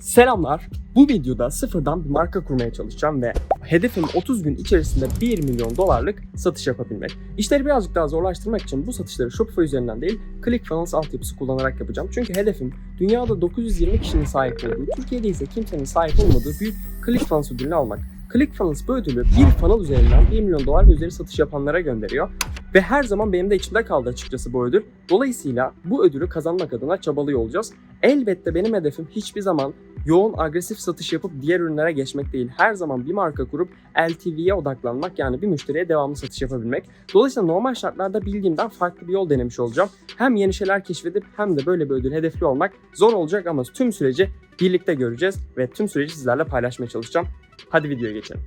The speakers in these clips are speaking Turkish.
Selamlar. Bu videoda sıfırdan bir marka kurmaya çalışacağım ve hedefim 30 gün içerisinde 1 milyon dolarlık satış yapabilmek. İşleri birazcık daha zorlaştırmak için bu satışları Shopify üzerinden değil ClickFunnels altyapısı kullanarak yapacağım. Çünkü hedefim dünyada 920 kişinin sahip olduğu, Türkiye'de ise kimsenin sahip olmadığı büyük ClickFunnels ödülünü almak. ClickFunnels bu ödülü bir funnel üzerinden 1 milyon dolar ve üzeri satış yapanlara gönderiyor. Ve her zaman benim de içimde kaldı açıkçası bu ödül. Dolayısıyla bu ödülü kazanmak adına çabalıyor olacağız. Elbette benim hedefim hiçbir zaman yoğun agresif satış yapıp diğer ürünlere geçmek değil. Her zaman bir marka kurup LTV'ye odaklanmak yani bir müşteriye devamlı satış yapabilmek. Dolayısıyla normal şartlarda bildiğimden farklı bir yol denemiş olacağım. Hem yeni şeyler keşfedip hem de böyle bir ödül hedefli olmak zor olacak ama tüm süreci birlikte göreceğiz ve tüm süreci sizlerle paylaşmaya çalışacağım. Hadi videoya geçelim.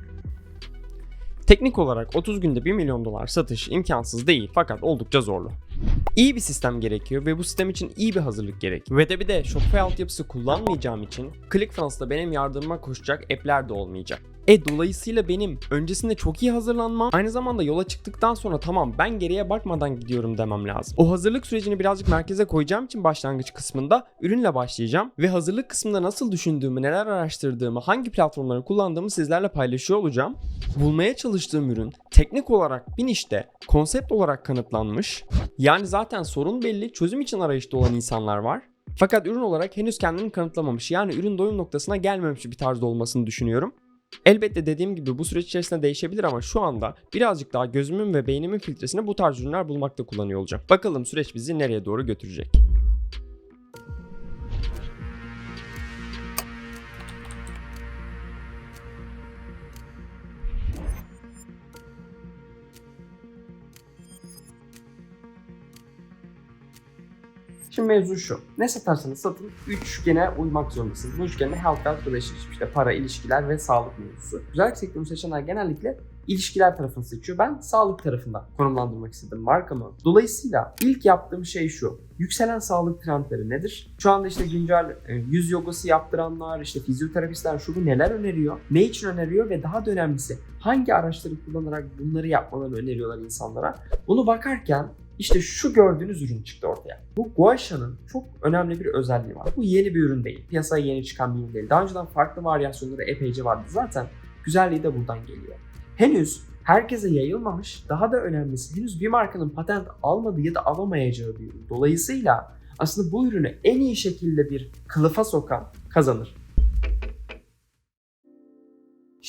Teknik olarak 30 günde 1 milyon dolar satış imkansız değil fakat oldukça zorlu. İyi bir sistem gerekiyor ve bu sistem için iyi bir hazırlık gerek. Ve de bir de Shopify altyapısı kullanmayacağım için ClickFunnels'ta benim yardımıma koşacak app'ler de olmayacak. E dolayısıyla benim öncesinde çok iyi hazırlanmam, aynı zamanda yola çıktıktan sonra tamam ben geriye bakmadan gidiyorum demem lazım. O hazırlık sürecini birazcık merkeze koyacağım için başlangıç kısmında ürünle başlayacağım ve hazırlık kısmında nasıl düşündüğümü, neler araştırdığımı, hangi platformları kullandığımı sizlerle paylaşıyor olacağım. Bulmaya çalıştığım ürün teknik olarak bir işte konsept olarak kanıtlanmış. Yani zaten sorun belli, çözüm için arayışta olan insanlar var. Fakat ürün olarak henüz kendini kanıtlamamış. Yani ürün doyum noktasına gelmemiş bir tarzda olmasını düşünüyorum. Elbette dediğim gibi bu süreç içerisinde değişebilir ama şu anda birazcık daha gözümün ve beynimin filtresini bu tarz ürünler bulmakta kullanıyor olacağım. Bakalım süreç bizi nereye doğru götürecek. Şimdi mevzu şu. Ne satarsanız satın üçgene uymak zorundasınız. Bu üçgende health, wealth, relationship işte para, ilişkiler ve sağlık mevzusu. Güzellik sektörünü seçenler genellikle ilişkiler tarafını seçiyor. Ben sağlık tarafından konumlandırmak istedim markamı. Dolayısıyla ilk yaptığım şey şu. Yükselen sağlık trendleri nedir? Şu anda işte güncel e, yüz yogası yaptıranlar, işte fizyoterapistler şu bu neler öneriyor? Ne için öneriyor ve daha da önemlisi hangi araçları kullanarak bunları yapmalarını öneriyorlar insanlara? Bunu bakarken işte şu gördüğünüz ürün çıktı ortaya. Bu Gua Sha'nın çok önemli bir özelliği var. Bu yeni bir ürün değil. Piyasaya yeni çıkan bir ürün değil. Daha önceden farklı varyasyonları epeyce vardı. Zaten güzelliği de buradan geliyor. Henüz herkese yayılmamış, daha da önemlisi henüz bir markanın patent almadığı ya da alamayacağı bir ürün. Dolayısıyla aslında bu ürünü en iyi şekilde bir kılıfa sokan kazanır.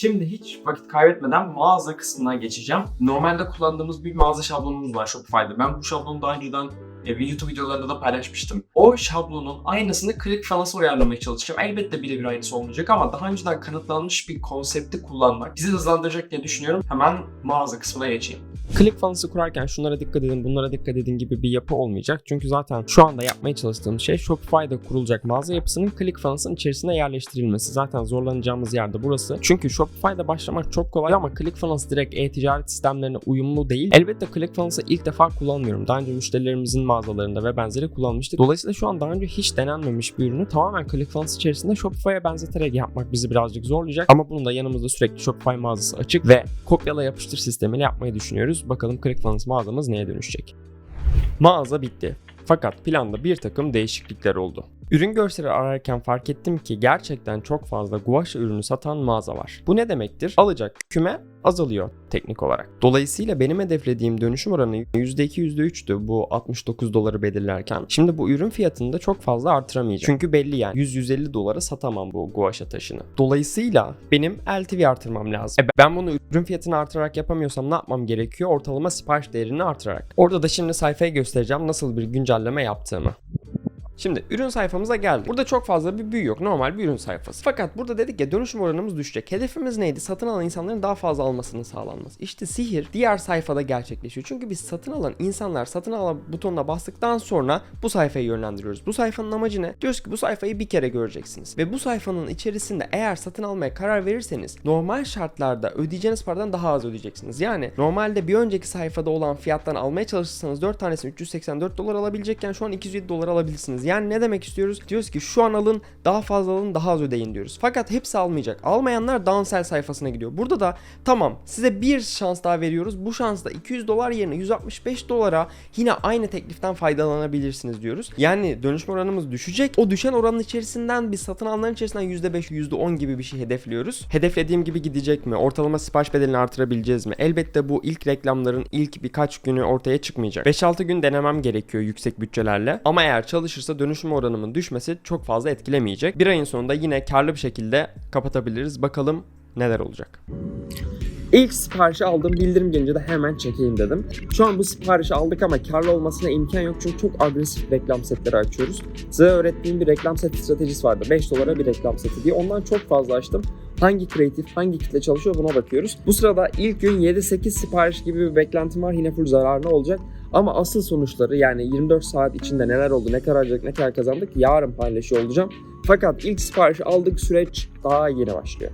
Şimdi hiç vakit kaybetmeden mağaza kısmına geçeceğim. Normalde kullandığımız bir mağaza şablonumuz var Shopify'da. Ben bu şablonu daha önceden e, YouTube videolarında da paylaşmıştım. O şablonun aynısını ClickFunnels'a uyarlamaya çalışacağım. Elbette birebir aynısı olmayacak ama daha önceden kanıtlanmış bir konsepti kullanmak bizi hızlandıracak diye düşünüyorum. Hemen mağaza kısmına geçeyim. ClickFunnels'ı kurarken şunlara dikkat edin, bunlara dikkat edin gibi bir yapı olmayacak. Çünkü zaten şu anda yapmaya çalıştığım şey Shopify'da kurulacak mağaza yapısının ClickFunnels'ın içerisine yerleştirilmesi. Zaten zorlanacağımız yerde burası. Çünkü Shopify'da başlamak çok kolay ama ClickFunnels direkt e-ticaret sistemlerine uyumlu değil. Elbette ClickFunnels'ı ilk defa kullanmıyorum. Daha önce müşterilerimizin mağazalarında ve benzeri kullanmıştık. Dolayısıyla şu an daha önce hiç denenmemiş bir ürünü tamamen ClickFunnels içerisinde Shopify'a benzeterek yapmak bizi birazcık zorlayacak. Ama bunun da yanımızda sürekli Shopify mağazası açık ve kopyala yapıştır sistemiyle yapmayı düşünüyoruz. Bakalım ClickFunnels mağazamız neye dönüşecek. Mağaza bitti. Fakat planda bir takım değişiklikler oldu. Ürün görseli ararken fark ettim ki gerçekten çok fazla gouache ürünü satan mağaza var. Bu ne demektir? Alacak küme azalıyor teknik olarak. Dolayısıyla benim hedeflediğim dönüşüm oranı %2 %3'tü bu 69 doları belirlerken. Şimdi bu ürün fiyatını da çok fazla artıramayacağım. Çünkü belli yani 100-150 dolara satamam bu gouache taşını. Dolayısıyla benim LTV artırmam lazım. E ben bunu ürün fiyatını artırarak yapamıyorsam ne yapmam gerekiyor? Ortalama sipariş değerini artırarak. Orada da şimdi sayfaya göstereceğim nasıl bir güncelleme yaptığımı. Şimdi ürün sayfamıza geldik. Burada çok fazla bir büyü yok. Normal bir ürün sayfası. Fakat burada dedik ya dönüşüm oranımız düşecek. Hedefimiz neydi? Satın alan insanların daha fazla almasının sağlanması. İşte sihir diğer sayfada gerçekleşiyor. Çünkü biz satın alan insanlar satın al butonuna bastıktan sonra bu sayfayı yönlendiriyoruz. Bu sayfanın amacı ne? Diyoruz ki bu sayfayı bir kere göreceksiniz. Ve bu sayfanın içerisinde eğer satın almaya karar verirseniz normal şartlarda ödeyeceğiniz paradan daha az ödeyeceksiniz. Yani normalde bir önceki sayfada olan fiyattan almaya çalışırsanız 4 tanesini 384 dolar alabilecekken şu an 207 dolar alabilirsiniz. Yani ne demek istiyoruz? Diyoruz ki şu an alın daha fazla alın daha az ödeyin diyoruz. Fakat hepsi almayacak. Almayanlar downsell sayfasına gidiyor. Burada da tamam size bir şans daha veriyoruz. Bu şansta 200 dolar yerine 165 dolara yine aynı tekliften faydalanabilirsiniz diyoruz. Yani dönüşme oranımız düşecek. O düşen oranın içerisinden biz satın alanların içerisinden %5, %10 gibi bir şey hedefliyoruz. Hedeflediğim gibi gidecek mi? Ortalama sipariş bedelini artırabileceğiz mi? Elbette bu ilk reklamların ilk birkaç günü ortaya çıkmayacak. 5-6 gün denemem gerekiyor yüksek bütçelerle. Ama eğer çalışırsa dönüşüm oranımın düşmesi çok fazla etkilemeyecek. Bir ayın sonunda yine karlı bir şekilde kapatabiliriz. Bakalım neler olacak. İlk siparişi aldım bildirim gelince de hemen çekeyim dedim. Şu an bu siparişi aldık ama karlı olmasına imkan yok çünkü çok agresif reklam setleri açıyoruz. Size öğrettiğim bir reklam set stratejisi vardı. 5 dolara bir reklam seti diye. Ondan çok fazla açtım. Hangi kreatif, hangi kitle çalışıyor buna bakıyoruz. Bu sırada ilk gün 7-8 sipariş gibi bir beklentim var. Yine full zararlı olacak. Ama asıl sonuçları yani 24 saat içinde neler oldu, ne kadar harcadık, ne kadar kazandık yarın paylaşıyor olacağım. Fakat ilk siparişi aldık süreç daha yeni başlıyor.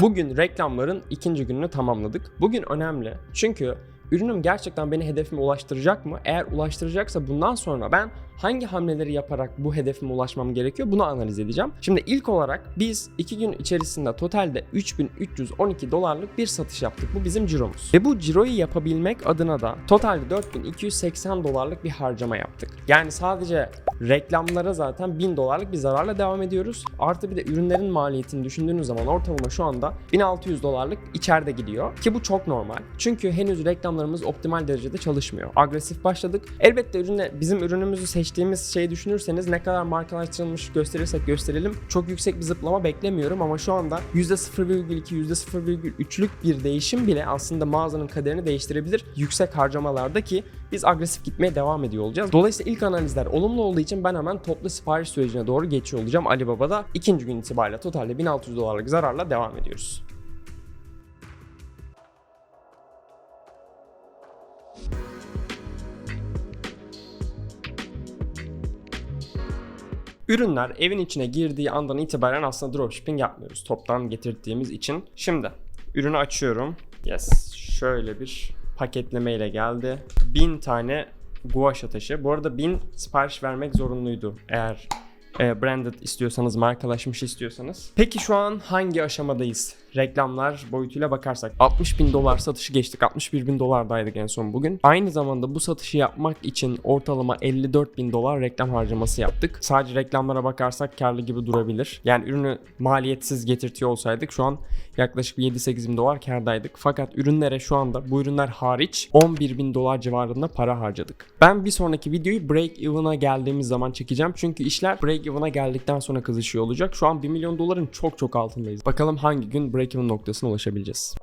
Bugün reklamların ikinci gününü tamamladık. Bugün önemli çünkü ürünüm gerçekten beni hedefime ulaştıracak mı? Eğer ulaştıracaksa bundan sonra ben hangi hamleleri yaparak bu hedefime ulaşmam gerekiyor bunu analiz edeceğim. Şimdi ilk olarak biz 2 gün içerisinde totalde 3312 dolarlık bir satış yaptık. Bu bizim ciromuz. Ve bu ciroyu yapabilmek adına da totalde 4280 dolarlık bir harcama yaptık. Yani sadece reklamlara zaten 1000 dolarlık bir zararla devam ediyoruz. Artı bir de ürünlerin maliyetini düşündüğünüz zaman ortalama şu anda 1600 dolarlık içeride gidiyor. Ki bu çok normal. Çünkü henüz reklamlarımız optimal derecede çalışmıyor. Agresif başladık. Elbette ürünle bizim ürünümüzü seçtiğimiz şeyi düşünürseniz ne kadar markalaştırılmış gösterirsek gösterelim çok yüksek bir zıplama beklemiyorum ama şu anda %0,2 %0,3'lük bir değişim bile aslında mağazanın kaderini değiştirebilir yüksek harcamalarda ki biz agresif gitmeye devam ediyor olacağız. Dolayısıyla ilk analizler olumlu olduğu için ben hemen toplu sipariş sürecine doğru geçiyor olacağım. Alibaba'da ikinci gün itibariyle totalde 1600 dolarlık zararla devam ediyoruz. Ürünler evin içine girdiği andan itibaren aslında dropshipping yapmıyoruz. Toptan getirdiğimiz için. Şimdi ürünü açıyorum. Yes. Şöyle bir paketleme ile geldi. 1000 tane guaşa taşı. Bu arada 1000 sipariş vermek zorunluydu. Eğer e, branded istiyorsanız, markalaşmış istiyorsanız. Peki şu an hangi aşamadayız? Reklamlar boyutuyla bakarsak 60 bin dolar satışı geçtik. 61 bin dolardaydık en son bugün. Aynı zamanda bu satışı yapmak için ortalama 54 bin dolar reklam harcaması yaptık. Sadece reklamlara bakarsak karlı gibi durabilir. Yani ürünü maliyetsiz getirtiyor olsaydık şu an yaklaşık 7-8 bin dolar kardaydık. Fakat ürünlere şu anda bu ürünler hariç 11 bin dolar civarında para harcadık. Ben bir sonraki videoyu break even'a geldiğimiz zaman çekeceğim. Çünkü işler break even'a geldikten sonra kızışıyor olacak. Şu an 1 milyon doların çok çok altındayız. Bakalım hangi gün break even noktasına ulaşabileceğiz.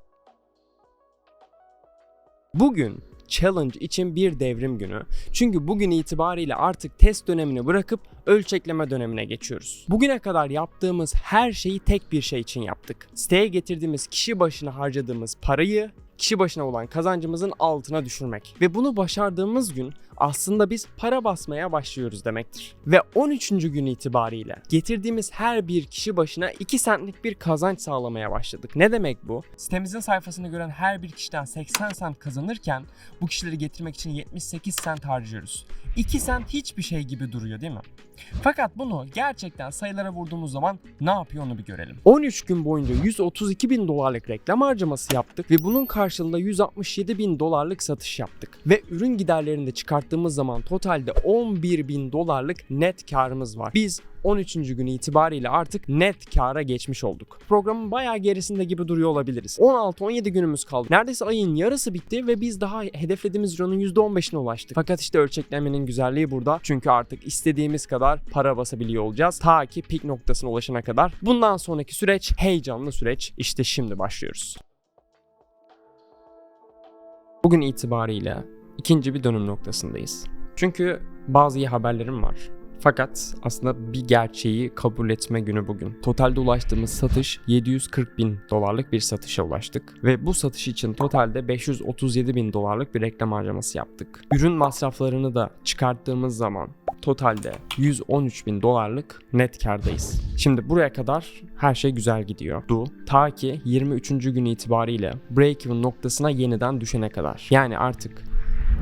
Bugün challenge için bir devrim günü. Çünkü bugün itibariyle artık test dönemini bırakıp ölçekleme dönemine geçiyoruz. Bugüne kadar yaptığımız her şeyi tek bir şey için yaptık. Siteye getirdiğimiz kişi başına harcadığımız parayı kişi başına olan kazancımızın altına düşürmek. Ve bunu başardığımız gün aslında biz para basmaya başlıyoruz demektir. Ve 13. gün itibariyle getirdiğimiz her bir kişi başına 2 centlik bir kazanç sağlamaya başladık. Ne demek bu? Sitemizin sayfasını gören her bir kişiden 80 cent kazanırken bu kişileri getirmek için 78 cent harcıyoruz. 2 cent hiçbir şey gibi duruyor değil mi? Fakat bunu gerçekten sayılara vurduğumuz zaman ne yapıyor onu bir görelim. 13 gün boyunca 132 bin dolarlık reklam harcaması yaptık ve bunun karşılığında 167 bin dolarlık satış yaptık. Ve ürün giderlerini de çıkarttığımız zaman totalde 11 bin dolarlık net karımız var. Biz 13. gün itibariyle artık net kara geçmiş olduk. Programın bayağı gerisinde gibi duruyor olabiliriz. 16-17 günümüz kaldı. Neredeyse ayın yarısı bitti ve biz daha hedeflediğimiz cironun %15'ine ulaştık. Fakat işte ölçeklemenin güzelliği burada. Çünkü artık istediğimiz kadar para basabiliyor olacağız. Ta ki pik noktasına ulaşana kadar. Bundan sonraki süreç heyecanlı süreç. İşte şimdi başlıyoruz. Bugün itibariyle ikinci bir dönüm noktasındayız. Çünkü bazı iyi haberlerim var. Fakat aslında bir gerçeği kabul etme günü bugün. Totalde ulaştığımız satış 740 bin dolarlık bir satışa ulaştık. Ve bu satış için totalde 537 bin dolarlık bir reklam harcaması yaptık. Ürün masraflarını da çıkarttığımız zaman totalde 113 bin dolarlık net kardayız. Şimdi buraya kadar her şey güzel gidiyor. Du ta ki 23. gün itibariyle break-even noktasına yeniden düşene kadar. Yani artık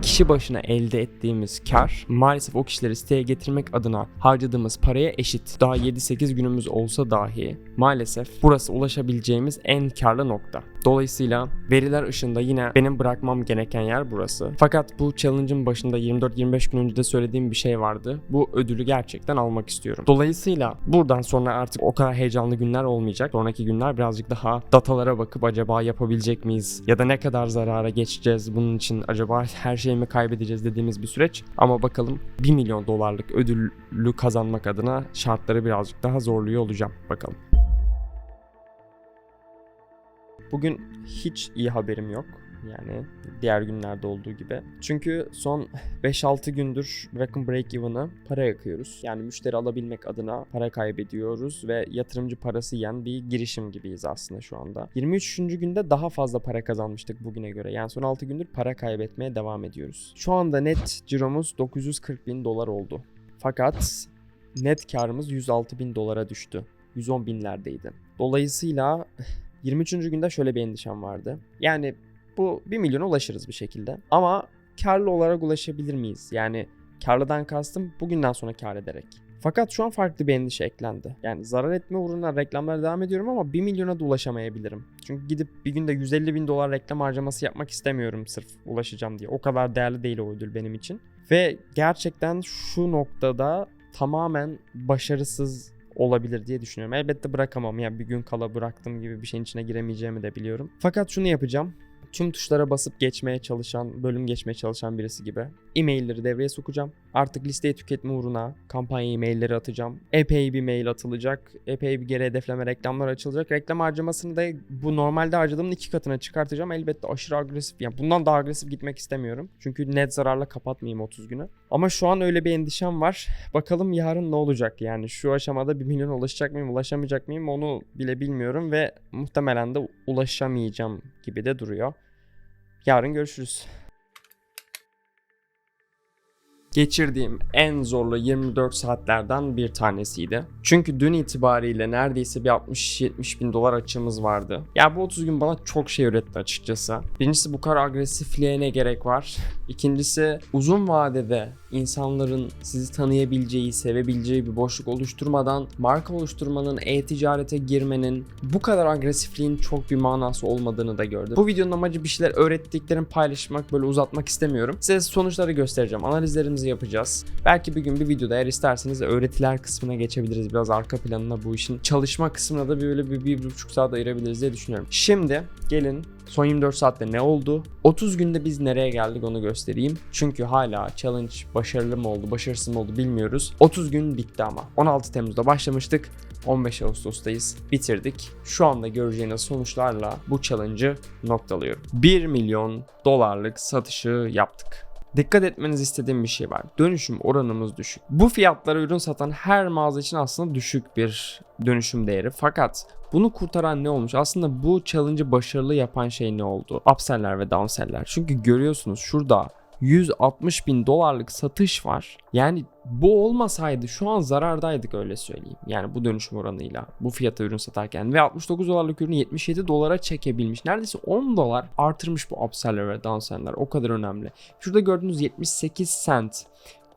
kişi başına elde ettiğimiz kar maalesef o kişileri siteye getirmek adına harcadığımız paraya eşit. Daha 7-8 günümüz olsa dahi maalesef burası ulaşabileceğimiz en karlı nokta. Dolayısıyla veriler ışığında yine benim bırakmam gereken yer burası. Fakat bu challenge'ın başında 24-25 gün önce de söylediğim bir şey vardı. Bu ödülü gerçekten almak istiyorum. Dolayısıyla buradan sonra artık o kadar heyecanlı günler olmayacak. Sonraki günler birazcık daha datalara bakıp acaba yapabilecek miyiz? Ya da ne kadar zarara geçeceğiz bunun için acaba her şeyi mi kaybedeceğiz dediğimiz bir süreç. Ama bakalım 1 milyon dolarlık ödülü kazanmak adına şartları birazcık daha zorluyor olacağım. Bakalım. Bugün hiç iyi haberim yok. Yani diğer günlerde olduğu gibi. Çünkü son 5-6 gündür bırakın break even'ı para yakıyoruz. Yani müşteri alabilmek adına para kaybediyoruz ve yatırımcı parası yiyen bir girişim gibiyiz aslında şu anda. 23. günde daha fazla para kazanmıştık bugüne göre. Yani son 6 gündür para kaybetmeye devam ediyoruz. Şu anda net ciromuz 940 bin dolar oldu. Fakat net karımız 106 bin dolara düştü. 110 binlerdeydi. Dolayısıyla 23. günde şöyle bir endişem vardı. Yani bu 1 milyona ulaşırız bir şekilde. Ama karlı olarak ulaşabilir miyiz? Yani karlıdan kastım bugünden sonra kar ederek. Fakat şu an farklı bir endişe eklendi. Yani zarar etme uğruna reklamlara devam ediyorum ama 1 milyona da ulaşamayabilirim. Çünkü gidip bir günde 150 bin dolar reklam harcaması yapmak istemiyorum sırf ulaşacağım diye. O kadar değerli değil o ödül benim için. Ve gerçekten şu noktada tamamen başarısız olabilir diye düşünüyorum. Elbette bırakamam. Yani bir gün kala bıraktım gibi bir şeyin içine giremeyeceğimi de biliyorum. Fakat şunu yapacağım. Tüm tuşlara basıp geçmeye çalışan, bölüm geçmeye çalışan birisi gibi e-mailleri devreye sokacağım. Artık listeyi tüketme uğruna kampanya e-mailleri atacağım. Epey bir mail atılacak. Epey bir geri hedefleme reklamlar açılacak. Reklam harcamasını da bu normalde harcadığımın iki katına çıkartacağım. Elbette aşırı agresif. Yani bundan daha agresif gitmek istemiyorum. Çünkü net zararla kapatmayayım 30 günü. Ama şu an öyle bir endişem var. Bakalım yarın ne olacak? Yani şu aşamada 1 milyon ulaşacak mıyım, ulaşamayacak mıyım onu bile bilmiyorum ve muhtemelen de ulaşamayacağım gibi de duruyor. Yarın görüşürüz. Geçirdiğim en zorlu 24 saatlerden bir tanesiydi. Çünkü dün itibariyle neredeyse bir 60-70 bin dolar açığımız vardı. Ya bu 30 gün bana çok şey öğretti açıkçası. Birincisi bu kadar agresifliğe ne gerek var? İkincisi uzun vadede insanların sizi tanıyabileceği, sevebileceği bir boşluk oluşturmadan marka oluşturmanın, e-ticarete girmenin bu kadar agresifliğin çok bir manası olmadığını da gördüm. Bu videonun amacı bir şeyler öğrettiklerimi paylaşmak, böyle uzatmak istemiyorum. Size sonuçları göstereceğim. Analizlerimizi yapacağız. Belki bir gün bir videoda eğer isterseniz öğretiler kısmına geçebiliriz. Biraz arka planına bu işin çalışma kısmına da böyle bir, bir buçuk saat ayırabiliriz diye düşünüyorum. Şimdi gelin son 24 saatte ne oldu? 30 günde biz nereye geldik onu göstereyim. Çünkü hala challenge başarılı mı oldu, başarısız mı oldu bilmiyoruz. 30 gün bitti ama. 16 Temmuz'da başlamıştık. 15 Ağustos'tayız. Bitirdik. Şu anda göreceğiniz sonuçlarla bu challenge'ı noktalıyorum. 1 milyon dolarlık satışı yaptık. Dikkat etmenizi istediğim bir şey var. Dönüşüm oranımız düşük. Bu fiyatlara ürün satan her mağaza için aslında düşük bir dönüşüm değeri. Fakat bunu kurtaran ne olmuş? Aslında bu challenge'ı başarılı yapan şey ne oldu? Upsell'ler ve downsell'ler. Çünkü görüyorsunuz şurada 160 bin dolarlık satış var. Yani bu olmasaydı şu an zarardaydık öyle söyleyeyim. Yani bu dönüşüm oranıyla bu fiyata ürün satarken ve 69 dolarlık ürünü 77 dolara çekebilmiş. Neredeyse 10 dolar artırmış bu upseller ve downseller. O kadar önemli. Şurada gördüğünüz 78 cent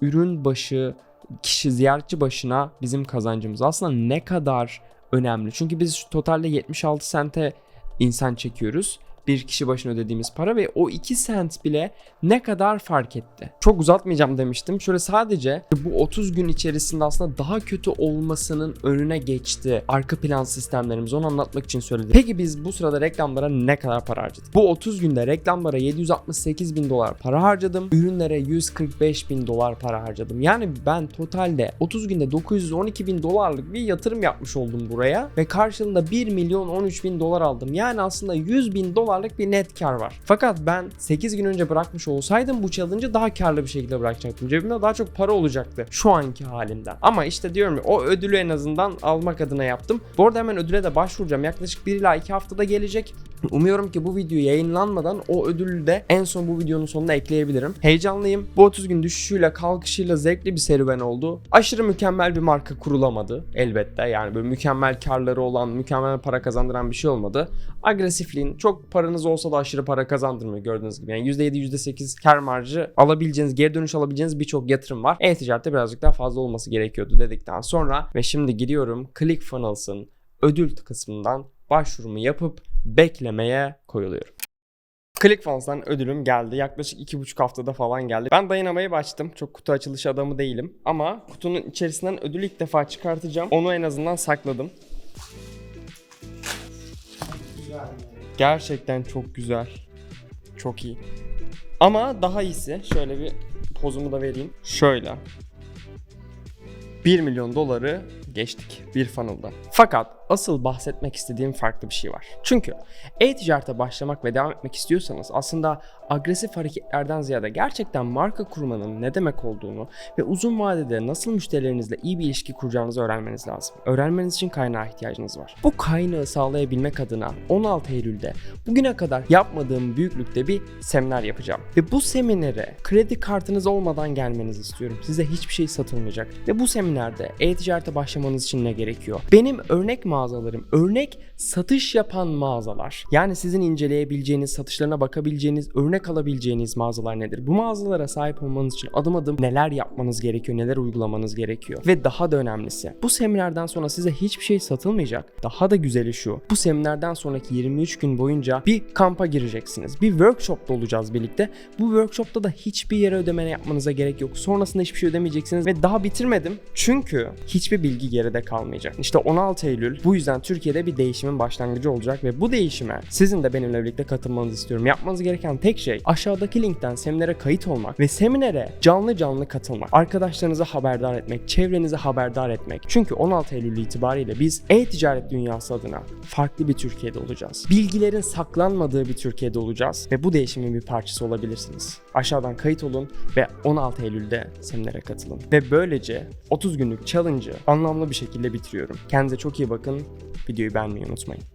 ürün başı kişi ziyaretçi başına bizim kazancımız. Aslında ne kadar önemli. Çünkü biz totalde 76 sente insan çekiyoruz bir kişi başına ödediğimiz para ve o 2 sent bile ne kadar fark etti. Çok uzatmayacağım demiştim. Şöyle sadece bu 30 gün içerisinde aslında daha kötü olmasının önüne geçti. Arka plan sistemlerimiz onu anlatmak için söyledim. Peki biz bu sırada reklamlara ne kadar para harcadık? Bu 30 günde reklamlara 768 bin dolar para harcadım. Ürünlere 145 bin dolar para harcadım. Yani ben totalde 30 günde 912 bin dolarlık bir yatırım yapmış oldum buraya ve karşılığında 1 milyon 13 bin dolar aldım. Yani aslında 100 bin dolarlık bir net kar var. Fakat ben 8 gün önce bırakmış olsaydım bu challenge'ı daha karlı bir şekilde bırakacaktım. Cebimde daha çok para olacaktı şu anki halimden. Ama işte diyorum ya o ödülü en azından almak adına yaptım. Bu arada hemen ödüle de başvuracağım. Yaklaşık 1 ila 2 haftada gelecek. Umuyorum ki bu video yayınlanmadan o ödülü de en son bu videonun sonuna ekleyebilirim. Heyecanlıyım. Bu 30 gün düşüşüyle kalkışıyla zevkli bir serüven oldu. Aşırı mükemmel bir marka kurulamadı elbette. Yani böyle mükemmel karları olan, mükemmel para kazandıran bir şey olmadı. Agresifliğin çok paranız olsa da aşırı para kazandırmıyor gördüğünüz gibi. Yani %7, %8 kar marjı alabileceğiniz, geri dönüş alabileceğiniz birçok yatırım var. E-ticarette birazcık daha fazla olması gerekiyordu dedikten sonra ve şimdi giriyorum ClickFunnels'ın ödül kısmından başvurumu yapıp beklemeye koyuluyorum. ClickFunnels'dan ödülüm geldi. Yaklaşık iki buçuk haftada falan geldi. Ben dayanamayı açtım. Çok kutu açılışı adamı değilim. Ama kutunun içerisinden ödülü ilk defa çıkartacağım. Onu en azından sakladım. Gerçekten çok güzel. Çok iyi. Ama daha iyisi şöyle bir pozumu da vereyim. Şöyle. 1 milyon doları geçtik bir funnel'da. Fakat asıl bahsetmek istediğim farklı bir şey var. Çünkü e-ticarete başlamak ve devam etmek istiyorsanız aslında agresif hareketlerden ziyade gerçekten marka kurmanın ne demek olduğunu ve uzun vadede nasıl müşterilerinizle iyi bir ilişki kuracağınızı öğrenmeniz lazım. Öğrenmeniz için kaynağa ihtiyacınız var. Bu kaynağı sağlayabilmek adına 16 Eylül'de bugüne kadar yapmadığım büyüklükte bir seminer yapacağım. Ve bu seminere kredi kartınız olmadan gelmenizi istiyorum. Size hiçbir şey satılmayacak. Ve bu seminerde e-ticarete başlamanız için ne gerekiyor? Benim örnek mağazalarım, örnek satış yapan mağazalar. Yani sizin inceleyebileceğiniz, satışlarına bakabileceğiniz, örnek alabileceğiniz mağazalar nedir? Bu mağazalara sahip olmanız için adım adım neler yapmanız gerekiyor, neler uygulamanız gerekiyor? Ve daha da önemlisi, bu seminerden sonra size hiçbir şey satılmayacak. Daha da güzeli şu, bu seminerden sonraki 23 gün boyunca bir kampa gireceksiniz. Bir workshopta olacağız birlikte. Bu workshopta da hiçbir yere ödeme yapmanıza gerek yok. Sonrasında hiçbir şey ödemeyeceksiniz ve daha bitirmedim. Çünkü hiçbir bilgi geride kalmayacak. İşte 16 Eylül bu yüzden Türkiye'de bir değişimin başlangıcı olacak ve bu değişime sizin de benimle birlikte katılmanızı istiyorum. Yapmanız gereken tek şey aşağıdaki linkten seminere kayıt olmak ve seminere canlı canlı katılmak. Arkadaşlarınızı haberdar etmek, çevrenizi haberdar etmek. Çünkü 16 Eylül itibariyle biz e-ticaret dünyası adına farklı bir Türkiye'de olacağız. Bilgilerin saklanmadığı bir Türkiye'de olacağız ve bu değişimin bir parçası olabilirsiniz. Aşağıdan kayıt olun ve 16 Eylül'de seminere katılın. Ve böylece 30 günlük challenge'ı anlamlı bir şekilde bitiriyorum. Kendinize çok iyi bakın. Videoyu beğenmeyi. próxima semana.